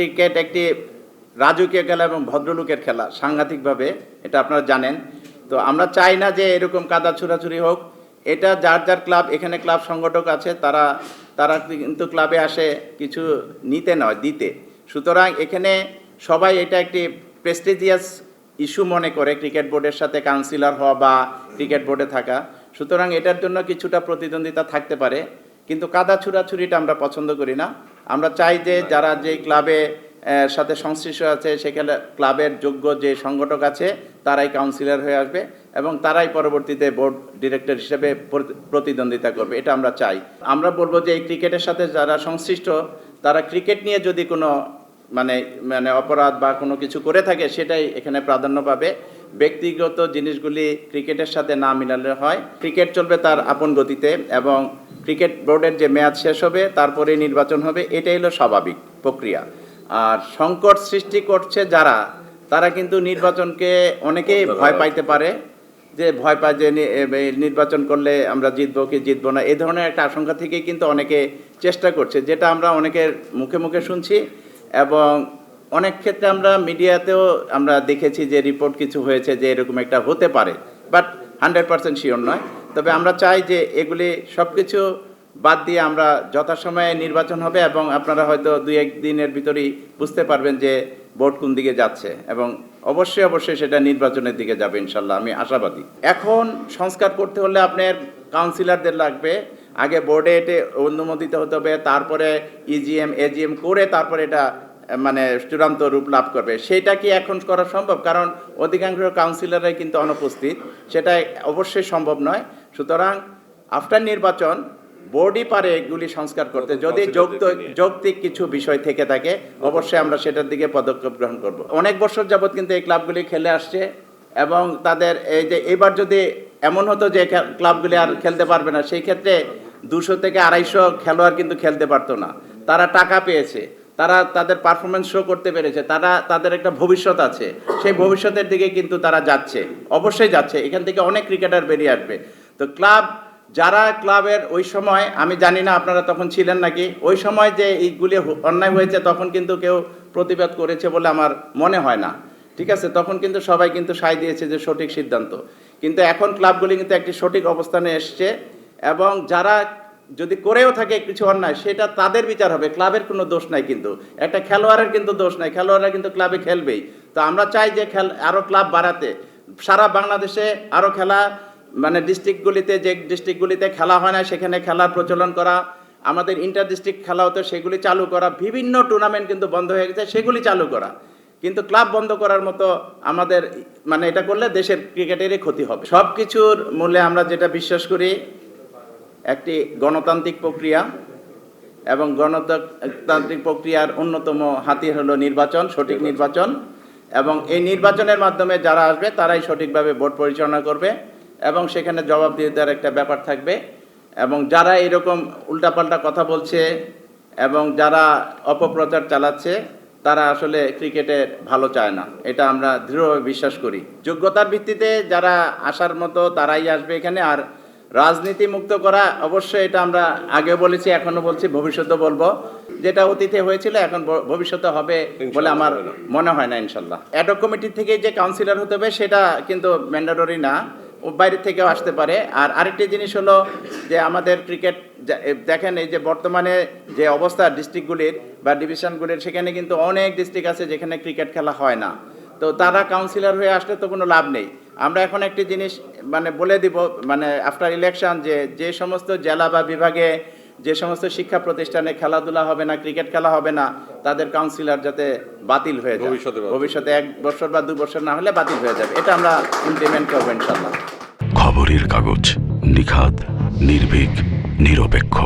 Cricket একটি রাজকীয় খেলা এবং ভদ্রলোকের খেলা, সাংঘাতিকভাবে এটা আপনারা জানেন। তো আমরা চাই না যে এরকম কাদা ছুরাছুরি হোক। এটা যার যার ক্লাব, এখানে ক্লাব সংগঠক আছে, তারা তারা কিন্তু ক্লাবে আসে কিছু নিতে নয়, দিতে। সুতরাং এখানে সবাই এটা একটি প্রেস্টিজিয়াস ইস্যু মনে করে, ক্রিকেট বোর্ডের সাথে কাউন্সিলর হওয়া বা ক্রিকেট বোর্ডে থাকা। সুতরাং এটার জন্য কিছুটা প্রতিদ্বন্দ্বিতা থাকতে পারে। কিন্তু কাদা ছুরাছুরিটা আমরা পছন্দ করি না। আমরা চাই যে যারা যে ক্লাবে সাথে সংশ্লিষ্ট আছে, সেখানে ক্লাবের যোগ্য যে সংগঠক আছে, তারাই কাউন্সিলর হয়ে আসবে এবং তারাই পরবর্তীতে বোর্ড ডিরেক্টর হিসেবে প্রতিদ্বন্দ্বিতা করবে, এটা আমরা চাই। আমরা বলব যে এই ক্রিকেটের সাথে যারা সংশ্লিষ্ট, তারা ক্রিকেট নিয়ে যদি কোনো মানে মানে অপরাধ বা কোনো কিছু করে থাকে, সেটাই এখানে প্রাধান্য পাবে। ব্যক্তিগত জিনিসগুলি ক্রিকেটের সাথে না মিলালে হয়। ক্রিকেট চলবে তার আপন গতিতে এবং ক্রিকেট বোর্ডের যে ম্যাচ শেষ হবে তারপরে নির্বাচন হবে এটাই হলো স্বাভাবিক প্রক্রিয়া। আর সংকট সৃষ্টি করছে যারা তারা কিন্তু নির্বাচনকে অনেকেই ভয় পাইতে পারে যে ভয় পায় যে নির্বাচন করলে আমরা জিতবো কি জিতবো না এ ধরনের একটা আশঙ্কা থেকে কিন্তু অনেকে চেষ্টা করছে যেটা আমরা অনেকের মুখে মুখে শুনছি এবং অনেক ক্ষেত্রে আমরা মিডিয়াতেও আমরা দেখেছি যে রিপোর্ট কিছু হয়েছে যে এরকম একটা হতে পারে বাট হান্ড্রেড পার্সেন্ট শিওর নয়। তবে আমরা চাই যে এগুলি সব কিছু বাদ দিয়ে আমরা যথাসময়ে নির্বাচন হবে এবং আপনারা হয়তো দুই এক দিনের ভিতরেই বুঝতে পারবেন যে ভোট কোন দিকে যাচ্ছে এবং অবশ্যই অবশ্যই সেটা নির্বাচনের দিকে যাবে ইনশাল্লাহ, আমি আশাবাদী। এখন সংস্কার করতে হলে আপনার কাউন্সিলরদের লাগবে। আগে বোর্ডে এটে অনুমোদিত হতে হবে, তারপরে E ইজিএম এজিএম করে তারপরে এটা মানে চূড়ান্ত রূপ লাভ করবে। সেটা কি এখন করা সম্ভব? কারণ অধিকাংশ কাউন্সিলররাই কিন্তু অনুপস্থিত, সেটা অবশ্যই সম্ভব নয়। সুতরাং আফটার নির্বাচন বোর্ডই পারে এগুলি সংস্কার করতে। যদি যৌক্তিক যৌক্তিক কিছু বিষয় থেকে থাকে অবশ্যই আমরা সেটার দিকে পদক্ষেপ গ্রহণ করব। অনেক বছর যাবৎ কিন্তু এই ক্লাবগুলি খেলে আসছে এবং তাদের এই যে এবার যদি এমন হতো যে ক্লাবগুলি আর খেলতে পারবে না সেই ক্ষেত্রে দুশো থেকে আড়াইশো খেলোয়াড় কিন্তু খেলতে পারতো না। তারা টাকা পেয়েছে তারা তাদের পারফরমেন্স শো করতে পেরেছে তারা তাদের একটা ভবিষ্যৎ আছে। সেই ভবিষ্যতের দিকে কিন্তু তারা যাচ্ছে অবশ্যই যাচ্ছে। এখান থেকে অনেক ক্রিকেটার বেরিয়ে আসবে। তো ক্লাব, যারা ক্লাবের ওই সময়, আমি জানি না আপনারা তখন ছিলেন নাকি, ওই সময় যে এইগুলি অন্যায় হয়েছে তখন কিন্তু কেউ প্রতিবাদ করেছে বলে আমার মনে হয় না। ঠিক আছে? তখন কিন্তু সবাই কিন্তু সায় দিয়েছে যে সঠিক সিদ্ধান্ত। কিন্তু এখন ক্লাবগুলি কিন্তু একটি সঠিক অবস্থানে এসছে এবং যারা যদি করেও থাকে কিছু অন্যায়, সেটা তাদের বিচার হবে। ক্লাবের কোনো দোষ নাই কিন্তু। একটা খেলোয়াড়ের কিন্তু দোষ নাই। খেলোয়াড়রা কিন্তু ক্লাবে খেলবেই। তো আমরা চাই যে খেল আরও ক্লাব বাড়াতে। সারা বাংলাদেশে আরও খেলা মানে ডিস্ট্রিক্টগুলিতে যে ডিস্ট্রিক্টগুলিতে খেলা হয় না, সেখানে খেলার প্রচলন করা, আমাদের ইন্টার ডিস্ট্রিক্ট খেলা হতো সেগুলি চালু করা, বিভিন্ন টুর্নামেন্ট কিন্তু বন্ধ হয়ে গেছে, সেগুলি চালু করা। কিন্তু ক্লাব বন্ধ করার মতো আমাদের মানে এটা করলে দেশের ক্রিকেটেরই ক্ষতি হবে। সব কিছুর মূলে আমরা যেটা বিশ্বাস করি, একটি গণতান্ত্রিক প্রক্রিয়া এবং গণতান্ত্রিক প্রক্রিয়ার অন্যতম হাতিয়ার হলো নির্বাচন, সঠিক নির্বাচন। এবং এই নির্বাচনের মাধ্যমে যারা আসবে, তারাই সঠিকভাবে ভোট পরিচালনা করবে। এবং সেখানে জবাবদিহিতার একটা ব্যাপার থাকবে। এবং যারা এরকম উল্টাপাল্টা কথা বলছে এবং যারা অপপ্রচার চালাচ্ছে তারা আসলে ক্রিকেটের ভালো চায় না। এটা আমরা দৃঢ়ভাবে বিশ্বাস করি। যোগ্যতার ভিত্তিতে যারা আসার মতো তারাই আসবে এখানে। আর রাজনীতি মুক্ত করা অবশ্যই এটা আমরা আগে বলেছি এখনও বলছি ভবিষ্যতে বলব। যেটা অতীতে হয়েছিল এখন ভবিষ্যতে হবে বলে আমার মনে হয় না ইনশাল্লাহ। অ্যাডক কমিটি থেকে যে কাউন্সিলর হতে হবে সেটা কিন্তু ম্যান্ডাটরি না। বাইরে থেকেও আসতে পারে। আর আরেকটি জিনিস হলো যে আমাদের ক্রিকেট দেখেন এই যে বর্তমানে যে অবস্থা ডিস্ট্রিক্টগুলির বা ডিভিশনগুলির, সেখানে কিন্তু অনেক ডিস্ট্রিক্ট আছে যেখানে ক্রিকেট খেলা হয় না। তো তারা কাউন্সিলর হয়ে আসলে তো কোনো লাভ নেই। আমরা এখন একটি জিনিস মানে বলে দিব মানে আফটার ইলেকশন যে যে সমস্ত জেলা বা বিভাগে যে সমস্ত শিক্ষা প্রতিষ্ঠানে খেলাধুলা হবে না ক্রিকেট খেলা হবে না তাদের কাউন্সিলর যাতে বাতিল হয়ে যায়। ভবিষ্যতে ভবিষ্যতে এক বছর বা দু বছর না হলে বাতিল হয়ে যাবে। এটা আমরা ইমপ্লিমেন্ট করব ইনশাল্লাহ খবরের কাগজ নিখাদ নির্ভীক নিরপেক্ষ।